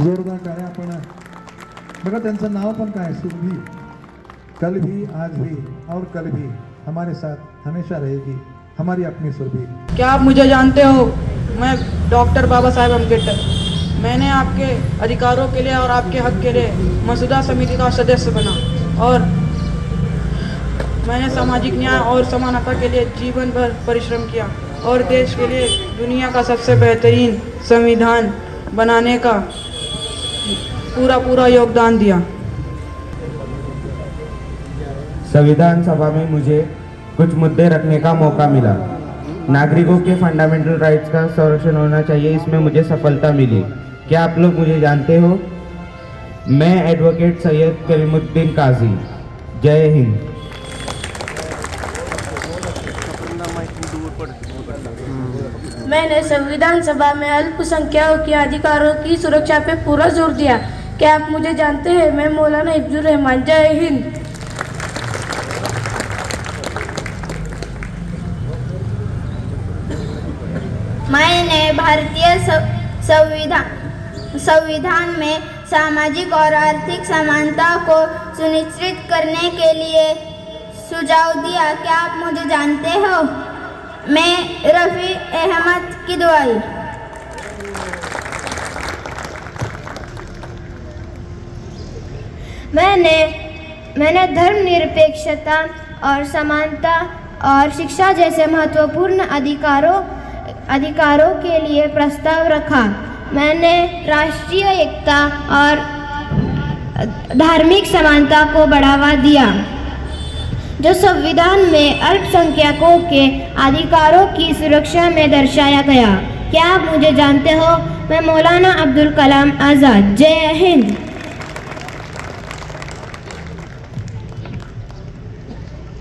जोरदार टाळ्या आपण बघा, त्यांचं नाव पण काय सुरभी कल भी आज भी और कल भी हमारे साथ हमेशा रहेगी, हमारी अपनी सुरभी क्या आप मुझे जानते हो? मैं डॉक्टर बाबा साहेब अंबेडकर मैंने आपके अधिकारों के लिए और आपके हक के लिए मसूदा समिति का सदस्य बना और मैंने सामाजिक न्याय और समानता के लिए जीवन भर परिश्रम किया और देश के लिए दुनिया का सबसे बेहतरीन संविधान बनाने का पूरा पूरा योगदान दिया। संविधान सभा में मुझे कुछ मुद्दे रखने का मौका मिला। नागरिकों के फंडामेंटल राइट्स का संरक्षण होना चाहिए इसमें मुझे सफलता मिली। क्या आप लोग मुझे जानते हो? मैं एडवोकेट सैयद करीमुद्दीन काजी। जय हिंद। मैंने संविधान सभा में अल्पसंख्यकों के अधिकारों की सुरक्षा पे पूरा ज़ोर दिया। क्या आप मुझे जानते हैं, मैं मौलाना हिफ्जुर रहमान, जय हिंद। मैंने भारतीय संविधान संविधान में सामाजिक और आर्थिक समानता को सुनिश्चित करने के लिए सुझाव दिया। क्या आप मुझे जानते हो? मैं रफ़ी अहमद किदवाई मैंने मैंने धर्मनिरपेक्षता और समानता और शिक्षा जैसे महत्वपूर्ण अधिकारों अधिकारों के लिए प्रस्ताव रखा। मैंने राष्ट्रीय एकता और धार्मिक समानता को बढ़ावा दिया, जो संविधान में अल्पसंख्यकों के अधिकारों की सुरक्षा में दर्शाया गया। क्या आप मुझे जानते हो? मैं मौलाना अब्दुल कलाम आज़ाद। जय हिंद।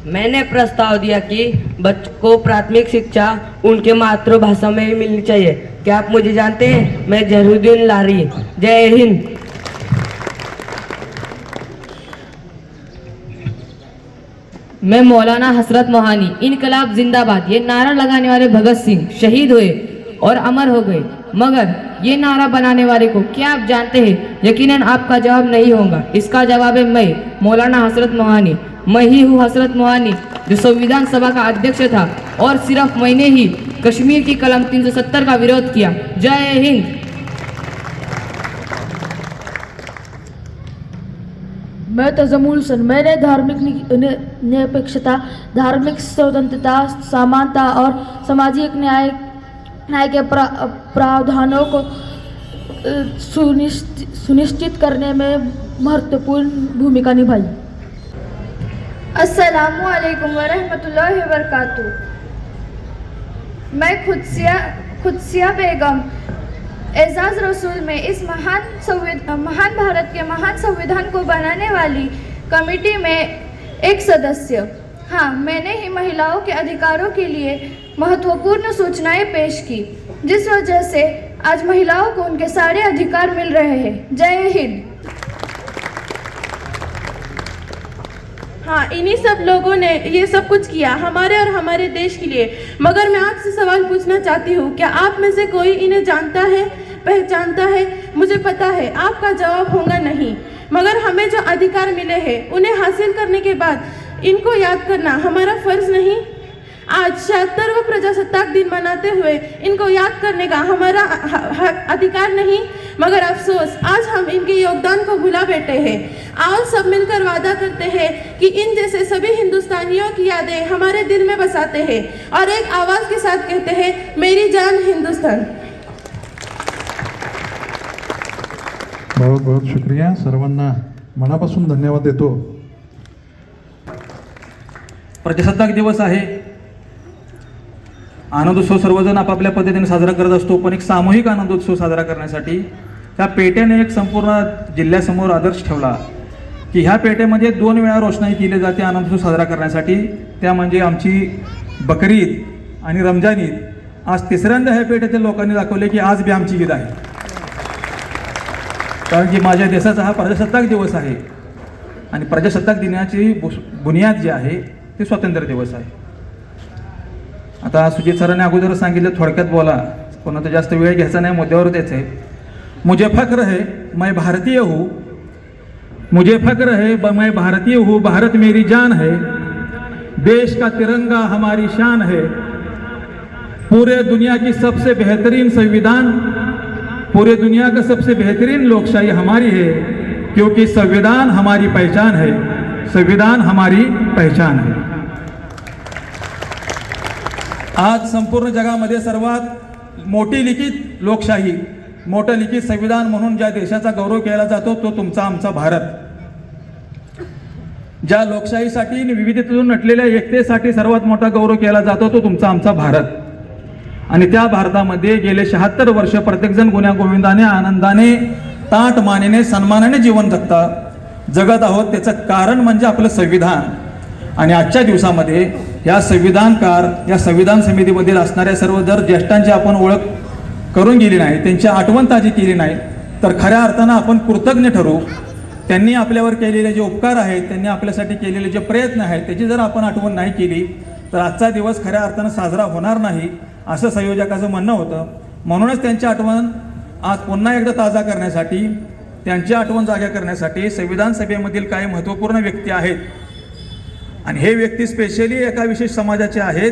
मैंने प्रस्ताव दिया कि बच्चों को प्राथमिक शिक्षा उनके मातृभाषा में ही मिलनी चाहिए। क्या आप मुझे जानते हैं? मैं जहरूद्दीन लारी। जय हिंद। मैं मौलाना हसरत मोहानी, इनकलाब जिंदाबाद। ये नारा लगाने वाले भगत सिंह शहीद हुए और अमर हो गए। मगर ये नारा बनाने वाले को क्या आप जानते हैं? यकीनन आपका जवाब नहीं होगा। इसका जवाब है मैं, मौलाना हसरत मोहानी। मैं ही हूँ हसरत मोहानी, जो संविधान सभा का अध्यक्ष था और सिर्फ़ मैंने ही कश्मीर की कलम 370 का विरोध किया। जय हिंद। मैं तजमुल सन मैंने धार्मिक निरपेक्षता, धार्मिक स्वतंत्रता, समानता और सामाजिक न्याय न्याय के प्रावधानों को सुनिश्चित सुनिश्चित करने में महत्वपूर्ण भूमिका निभाई। असलकम वरहमतुल्लाहि वबरकातुहू। मैं खुदसिया खुदसिया बेगम, एजाज रसूल में इस महान संविध, महान भारत के महान संविधान को बनाने वाली कमेटी में एक सदस्य। हाँ मैंने ही महिलाओं के अधिकारों के लिए महत्वपूर्ण सूचनाएँ पेश की, जिस वजह से आज महिलाओं को उनके सारे अधिकार मिल रहे हैं। जय हिंद। हाँ इन्हीं सब लोगों ने ये सब कुछ किया हमारे और हमारे देश के लिए। मगर मैं आपसे सवाल पूछना चाहती हूँ, क्या आप में से कोई इन्हें जानता है, पहचानता है? मुझे पता है, आपका जवाब होगा नहीं। मगर हमें जो अधिकार मिले हैं, उन्हें हासिल करने के बाद इनको याद करना हमारा फ़र्ज़ नहीं। आज छिहत्तरवा प्रजासत्ताक दिन मनाते हुए इनको याद करने का हमारा ह- ह- अधिकार नहीं। मगर अफसोस आज हम इनके योगदान को भुला बैठे हैं। आओ सब मिलकर वादा करते हैं कि इन जैसे सभी हिंदुस्तानियों की यादें हमारे दिल में बसाते हैं और एक आवाज़ के साथ कहते हैं मेरी जान हिंदुस्तान। बहुत बहुत शुक्रिया। सर्वांना मनापासून धन्यवाद देतो। प्रजासत्ताक दिवस आहे. आनंदोत्सव सर्वजण आपापल्या पद्धतीने साजरा करत असतो पण एक सामूहिक आनंदोत्सव साजरा करण्यासाठी त्या पेट्याने एक संपूर्ण जिल्ह्यासमोर आदर्श ठेवला की ह्या पेट्यामध्ये दोन वेळा रोषणाई केली जाते आनंदोत्सव साजरा करण्यासाठी. त्या म्हणजे आमची बकरी ईद आणि रमजान ईद. आज तिसऱ्यांदा ह्या पेठेतील लोकांनी दाखवले की आज बी आमची ईद आहे. कारण की माझ्या देशाचा हा प्रजासत्ताक दिवस आहे. आणि प्रजासत्ताक दिनाची बुस- बुनियाद जी आहे ते स्वातंत्र्य दिवस आहे. आता सुजित सरांनी अगोदर सांगितलं थोडक्यात बोला. कोणाचा जास्त वेळ घ्यायचा नाही मुद्द्यावर यायचं आहे. मुझे फक्र है मैं भारतीय हूँ. मुझे फक्र है ब- मैं भारतीय हूँ भारत मेरी जान है. देश का तिरंगा हमारी शान है. पूरे दुनिया की सबसे बेहतरीन संविधान पूरे दुनिया का सबसे बेहतरीन लोकशाही हमारी है क्योंकि संविधान हमारी पहचान है. संविधान हमारी पहचान है। आज संपूर्ण जगामध्ये सर्वात मोठी लिखित लोकशाही मोठं लिखित संविधान म्हणून ज्या देशाचा गौरव केला जातो तो तुमचा आमचा भारत. ज्या लोकशाहीसाठी आणि विविधतेतून नटलेल्या एकतेसाठी सर्वात मोठा गौरव केला जातो तो तुमचा आमचा भारत. आणि त्या भारतामध्ये गेले शहात्तर वर्ष प्रत्येकजण गुन्ह्या गोविंदाने आनंदाने ताट मानेने सन्मानाने जीवन जगता जगत आहोत. त्याचं कारण म्हणजे आपलं संविधान. आणि आजच्या दिवसामध्ये या संविधानकार या संविधान समितीमधील असणाऱ्या सर्व जर ज्येष्ठांची आपण ओळख करून गेली नाही त्यांची आठवण ताजी केली नाही तर खऱ्या अर्थानं आपण कृतज्ञ ठरू. त्यांनी आपल्यावर केलेले जे उपकार आहेत त्यांनी आपल्यासाठी केलेले जे प्रयत्न आहेत त्याची जर आपण आठवण नाही केली तर आजचा दिवस खऱ्या अर्थानं साजरा होणार नाही असं संयोजकाचं म्हणणं होतं. म्हणूनच त्यांची आठवण आज पुन्हा एकदा ताजा करण्यासाठी त्यांची आठवण जाग्या करण्यासाठी संविधान सभेमधील काही महत्त्वपूर्ण व्यक्ती आहेत आणि हे व्यक्ती स्पेशली एका विशेष समाजाचे आहेत.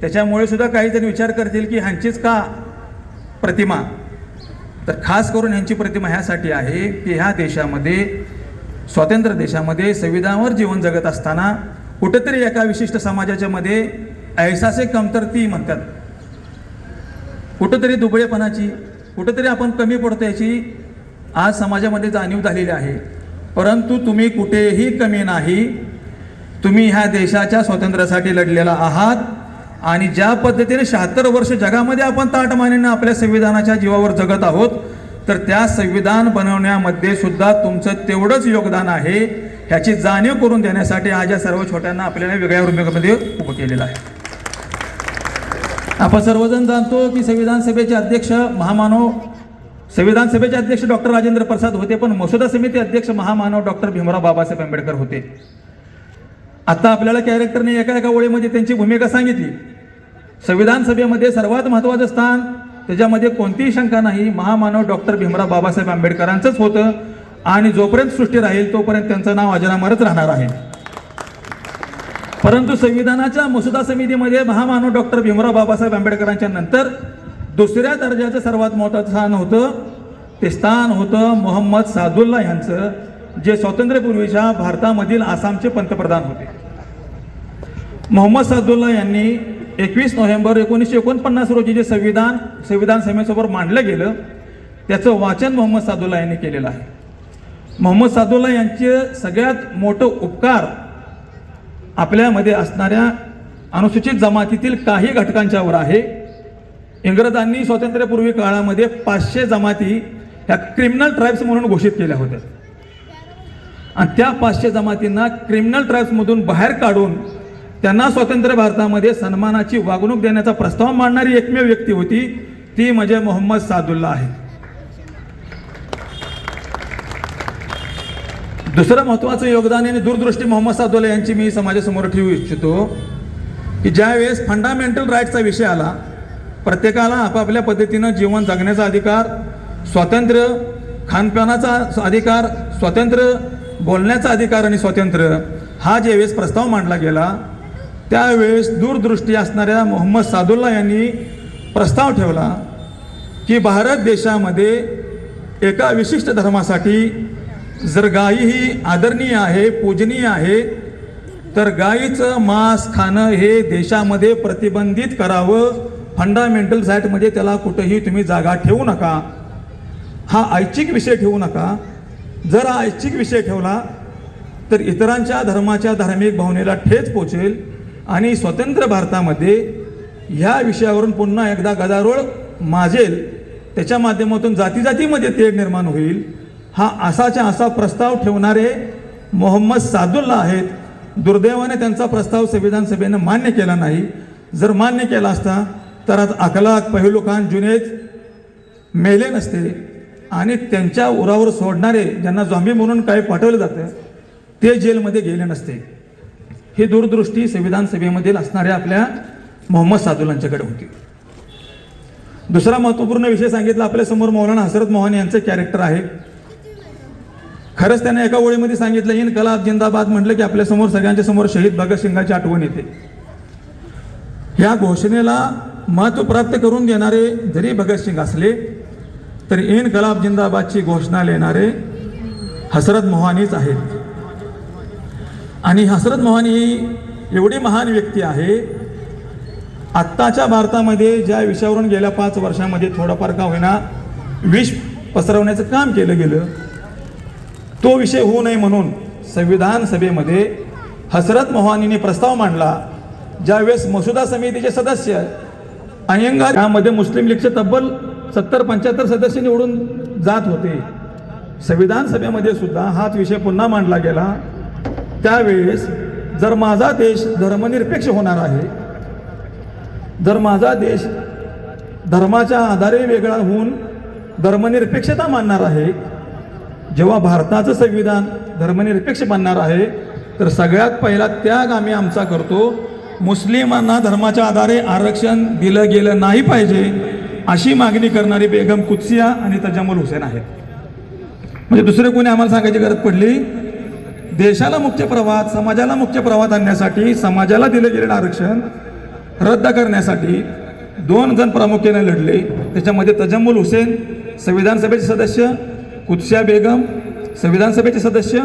त्याच्यामुळे सुद्धा काहीजण विचार करतील की ह्यांचीच का प्रतिमा? तर खास करून ह्यांची प्रतिमा ह्यासाठी आहे की ह्या देशामध्ये स्वातंत्र्य देशामध्ये संविधानावर जीवन जगत असताना कुठेतरी एका विशिष्ट समाजाच्या मध्ये ऐसासे कमतरती म्हणतात. कुठंतरी दुबळेपणाची कुठंतरी आपण कमी पडतो याची आज समाजामध्ये जाणीव झालेली आहे. परंतु तुम्ही कुठेही कमी नाही तुम्ही ह्या देशाच्या स्वातंत्र्यासाठी लढलेला आहात आणि ज्या पद्धतीने शहात्तर वर्ष जगामध्ये आपण ताटमानेनं आपल्या संविधानाच्या जीवावर जगत आहोत तर त्या संविधान बनवण्यामध्ये सुद्धा तुमचं तेवढंच योगदान आहे ह्याची जाणीव करून देण्यासाठी आज या सर्व छोट्यांना आपल्याला वेगळ्या भूमिकेमध्ये उभं केलेलं आहे. आपण सर्वजण जाणतो की संविधान सभेचे अध्यक्ष महामानव संविधान सभेचे अध्यक्ष डॉक्टर राजेंद्र प्रसाद होते पण मसुदा समिती अध्यक्ष महामानव डॉक्टर भीमराव बाबासाहेब आंबेडकर होते. आता आपल्याला कॅरेक्टरने एका एका ओळीमध्ये त्यांची भूमिका सांगितली. संविधान सभेमध्ये सर्वात महत्त्वाचं स्थान त्याच्यामध्ये कोणतीही शंका नाही महामानव डॉक्टर भीमराव बाबासाहेब आंबेडकरांचंच होतं. आणि जोपर्यंत सृष्टी राहील तोपर्यंत त्यांचं नाव अजरामरच राहणार आहे. परंतु संविधानाच्या मसुदा समितीमध्ये महामानव डॉक्टर भीमराव बाबासाहेब आंबेडकरांच्या नंतर दुसऱ्या दर्जाचं सर्वात मोठं स्थान होतं. ते स्थान होतं मोहम्मद सादुल्ला यांचं. जे स्वातंत्र्यपूर्वीच्या भारतामधील आसामचे पंतप्रधान होते. मोहम्मद सादुल्ला यांनी एकवीस नोव्हेंबर एकोणीसशे एकोणपन्नास रोजी जे संविधान संविधान सभेसमोर मांडलं गेलं त्याचं वाचन मोहम्मद सादुल्ला यांनी केलेलं आहे. मोहम्मद सादुल्ला यांचे सगळ्यात मोठं उपकार आपल्यामध्ये असणाऱ्या अनुसूचित जमातीतील काही घटकांच्यावर आहे. इंग्रजांनी स्वातंत्र्यपूर्वी काळामध्ये पाचशे जमाती ह्या क्रिमिनल ट्राईब्स म्हणून घोषित केल्या होत्या. आणि त्या पाचशे जमातींना क्रिमिनल ट्राईब्समधून बाहेर काढून त्यांना स्वतंत्र भारतामध्ये सन्मानाची वागणूक देण्याचा प्रस्ताव मांडणारी एकमेव व्यक्ती होती ती म्हणजे मोहम्मद सादुल्ला आहे. दुसरं महत्त्वाचं योगदान आणि दूरदृष्टी मोहम्मद सादुल्ला यांची मी समाजासमोर ठेवू इच्छितो की ज्यावेळेस फंडामेंटल राईटचा विषय आला प्रत्येकाला आपापल्या पद्धतीनं जीवन जगण्याचा अधिकार स्वातंत्र्य खानपानाचा अधिकार स्वातंत्र्य बोलण्याचा अधिकार आणि स्वातंत्र्य हा ज्यावेळेस प्रस्ताव मांडला गेला त्यावेळेस दूरदृष्टी असणाऱ्या मोहम्मद सादुल्ला यांनी प्रस्ताव ठेवला की भारत देशामध्ये एका विशिष्ट धर्मासाठी जर गाई ही आदरणीय आहे पूजनीय आहे तर गाईचं मांस खाणं हे देशामध्ये प्रतिबंधित करावं. फंडामेंटल साईटमध्ये त्याला कुठंही तुम्ही जागा ठेवू नका. हा ऐच्छिक विषय ठेवू नका. जर हा ऐच्छिक विषय ठेवला तर इतरांच्या धर्माच्या धार्मिक भावनेला ठेच पोचेल आणि स्वतंत्र भारतामध्ये ह्या विषयावरून पुन्हा एकदा गदारोळ माजेल. त्याच्या माध्यमातून जाती जातीमध्ये तेढ निर्माण होईल. हा असाच्या असा प्रस्ताव ठेवणारे मोहम्मद सादुल्ला आहेत. दुर्दैवाने त्यांचा प्रस्ताव संविधान सभेनं मान्य केला नाही. जर मान्य केला असता तर आज अखलाक पहिलू खान जुनेद मेले नसते. आणि त्यांच्या उरावर सोडणारे ज्यांना झॉम्बी म्हणून काही पाठवलं जातं ते जेलमध्ये गेले नसते. ही दूरदृष्टी संविधान सभेमधील असणाऱ्या आपल्या मोहम्मद सादुलांच्याकडे होती. दुसरा महत्त्वपूर्ण विषय सांगितला आपल्यासमोर मौलाना हसरत मोहन यांचं कॅरेक्टर आहे. खरंच त्याने एका ओळीमध्ये सांगितलं इन कलाब जिंदाबाद म्हटलं की आपल्यासमोर सगळ्यांच्या समोर शहीद भगतसिंगाची आठवण येते. या घोषणेला महत्त्व प्राप्त करून देणारे जरी भगतसिंग असले तर इनकलाब जिंदाबादची घोषणा लिहिणारे हसरत मोहानीच आहेत. आणि हसरत मोहानी ही एवढी महान व्यक्ती आहे. आत्ताच्या भारतामध्ये ज्या विषयावरून गेल्या पाच वर्षामध्ये थोडाफार का होईना विष पसरवण्याचं काम केलं गेलं तो विषय होऊ नये म्हणून संविधान सभेमध्ये हसरत मोहानीने प्रस्ताव मांडला. ज्यावेळेस मसुदा समितीचे सदस्य अयंगार यामध्ये मुस्लिम लीगचे तब्बल सत्तर पंच्याहत्तर सदस्य निवडून जात होते. संविधान सभेमध्ये सुद्धा हाच विषय पुन्हा मांडला गेला. त्यावेळेस जर माझा देश धर्मनिरपेक्ष होणार आहे जर माझा देश धर्माच्या आधारे वेगळा होऊन धर्मनिरपेक्षता मानणार आहे जेव्हा भारताचं संविधान धर्मनिरपेक्ष मानणार आहे तर सगळ्यात पहिला त्याग आम्ही आमचा करतो. मुस्लिमांना धर्माच्या आधारे आरक्षण दिलं गेलं नाही पाहिजे. अशी मागणी करणारी बेगम कुत्सिया आणि तजामुल हुसेन आहेत. म्हणजे दुसरे कोणी आम्हाला सांगायची गरज पडली? देशाला मुख्य प्रवाहात समाजाला मुख्य प्रवाहात आणण्यासाठी समाजाला दिलं गेलेलं आरक्षण रद्द करण्यासाठी दोन जण प्रामुख्याने लढले. त्याच्यामध्ये तजम्मुल हुसेन संविधान सभेचे सदस्य कुत्सिया बेगम संविधान सभेचे सदस्य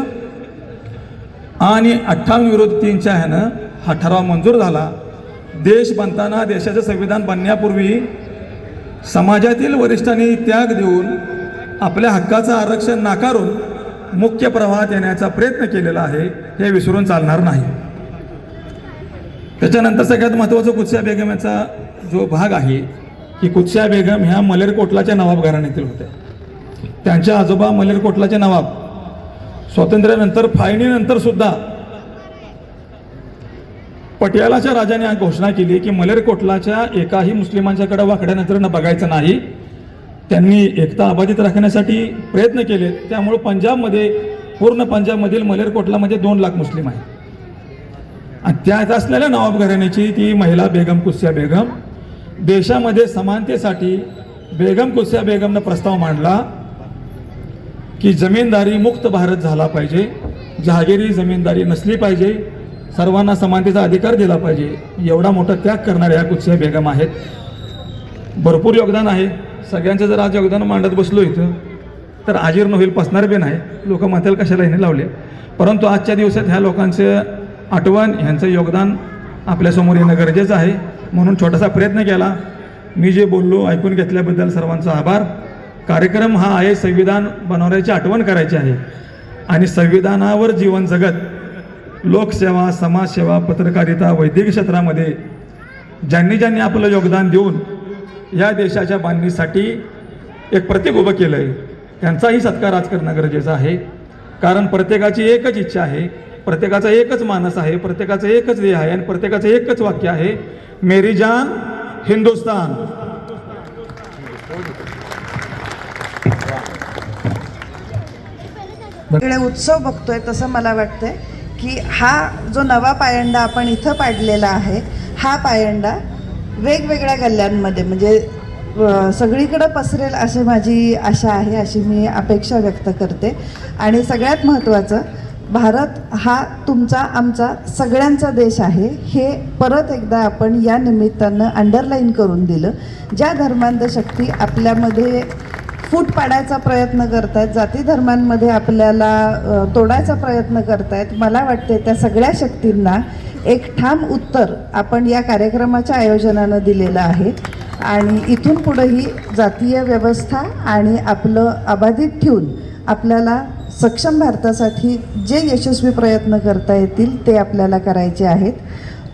आणि अठ्ठावन्न विरोध तीनच्या ह्यानं हा ठराव मंजूर झाला. देश बनताना देशाचं संविधान बनण्यापूर्वी समाजातील वरिष्ठांनी त्याग देऊन आपल्या हक्काचं आरक्षण नाकारून मुख्य प्रवाहात येण्याचा प्रयत्न केलेला आहे हे विसरून चालणार नाही. त्याच्यानंतर सगळ्यात महत्त्वाचं कुत्स्या बेगम याचा जो भाग आहे की कुत्स्या बेगम ह्या मलेरकोटलाच्या नवाब घराण्यातील होत्या त्यांच्या आजोबा मलेरकोटलाचे नवाब. स्वातंत्र्यानंतर फाळणीनंतर सुद्धा पटियालाच्या राजाने आज घोषणा केली की मलेरकोटलाच्या एकाही मुस्लिमांच्याकडे वाकड्या नजरेनं बघायचं नाही. त्यांनी एकता अबाधित राखण्यासाठी प्रयत्न केले. त्यामुळे पंजाबमध्ये पूर्ण पंजाबमधील मलेरकोटलामध्ये म्हणजे दोन लाख मुस्लिम आहेत. आणि त्यात असलेल्या नवाब घराण्याची ती महिला बेगम कुस्या बेगम देशामध्ये समानतेसाठी बेगम कुस्या बेगमनं प्रस्ताव मांडला की जमीनदारी मुक्त भारत झाला पाहिजे जहागिरी जमीनदारी नसली पाहिजे सर्वांना समानतेचा अधिकार दिला पाहिजे. एवढा मोठा त्याग करणाऱ्या ह्या कुत्सिया बेगम आहेत? भरपूर योगदान आहे. सगळ्यांचं जर आज योगदान मांडत बसलो इथं तर आजीर्ण होईल पसणार बी नाही. लोक म्हणतील कशाला हिने लावले? परंतु आजच्या दिवसात ह्या लोकांचं आठवण ह्यांचं योगदान आपल्यासमोर येणं गरजेचं आहे. म्हणून छोटासा प्रयत्न केला. मी जे बोललो ऐकून घेतल्याबद्दल सर्वांचा आभार. कार्यक्रम हा आहे संविधान बनवण्याची आठवण करायची आहे. आणि संविधानावर जीवन जगत लोकसेवा समाजसेवा पत्रकारिता वैद्यकीय क्षेत्रामध्ये ज्यांनी ज्यांनी आपलं योगदान देऊन या देशाच्या बांधणीसाठी एक प्रतीक उभं केलं आहे त्यांचाही सत्कार आज करणं गरजेचं आहे. कारण प्रत्येकाची एकच इच्छा आहे प्रत्येकाचा एकच मानस आहे प्रत्येकाचं एकच ध्येय आहे आणि प्रत्येकाचं एकच वाक्य आहे मेरी जान हिंदुस्तान. उत्सव बघतोय तसं मला वाटतंय. की हा जो नवा पायंडा आपण इथं पाडलेला आहे हा पायंडा वेगवेगळ्या गल्ल्यांमध्ये म्हणजे सगळीकडं पसरेल अशी माझी आशा आहे अशी मी अपेक्षा व्यक्त करते. आणि सगळ्यात महत्त्वाचं भारत हा तुमचा आमचा सगळ्यांचा देश आहे. हे परत एकदा आपण या निमित्तानं अंडरलाईन करून दिलं. ज्या धर्मांध शक्ती आपल्यामध्ये फूट पाडायचा प्रयत्न करतायत जाती धर्मांमध्ये आपल्याला तोडायचा प्रयत्न करतायत. मला वाटते त्या सगळ्या शक्तींना एक ठाम उत्तर आपण या कार्यक्रमाच्या आयोजनानं दिलेलं आहे. आणि इथून पुढंही जातीय व्यवस्था आणि आपलं अबाधित ठेवून आपल्याला सक्षम भारतासाठी जे यशस्वी प्रयत्न करता येतील ते आपल्याला करायचे आहेत.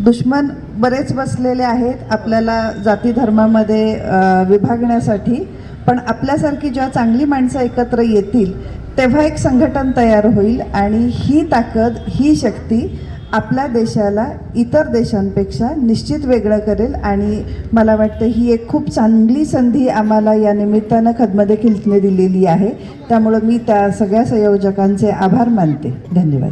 दुश्मन बरेच बसलेले आहेत. आपल्याला जाती धर्मामध्ये विभागण्यासाठी पण आपल्यासारखी जेव्हा चांगली माणसं एकत्र येतील तेव्हा एक संघटन तयार होईल आणि ही ताकद ही शक्ती आपल्या देशाला इतर देशांपेक्षा निश्चित वेगळं करेल आणि मला वाटतं ही एक खूप चांगली संधी आम्हाला या निमित्तानं खदमध्ये दिलेली आहे. त्यामुळं मी त्या सगळ्या संयोजकांचे आभार मानते. धन्यवाद.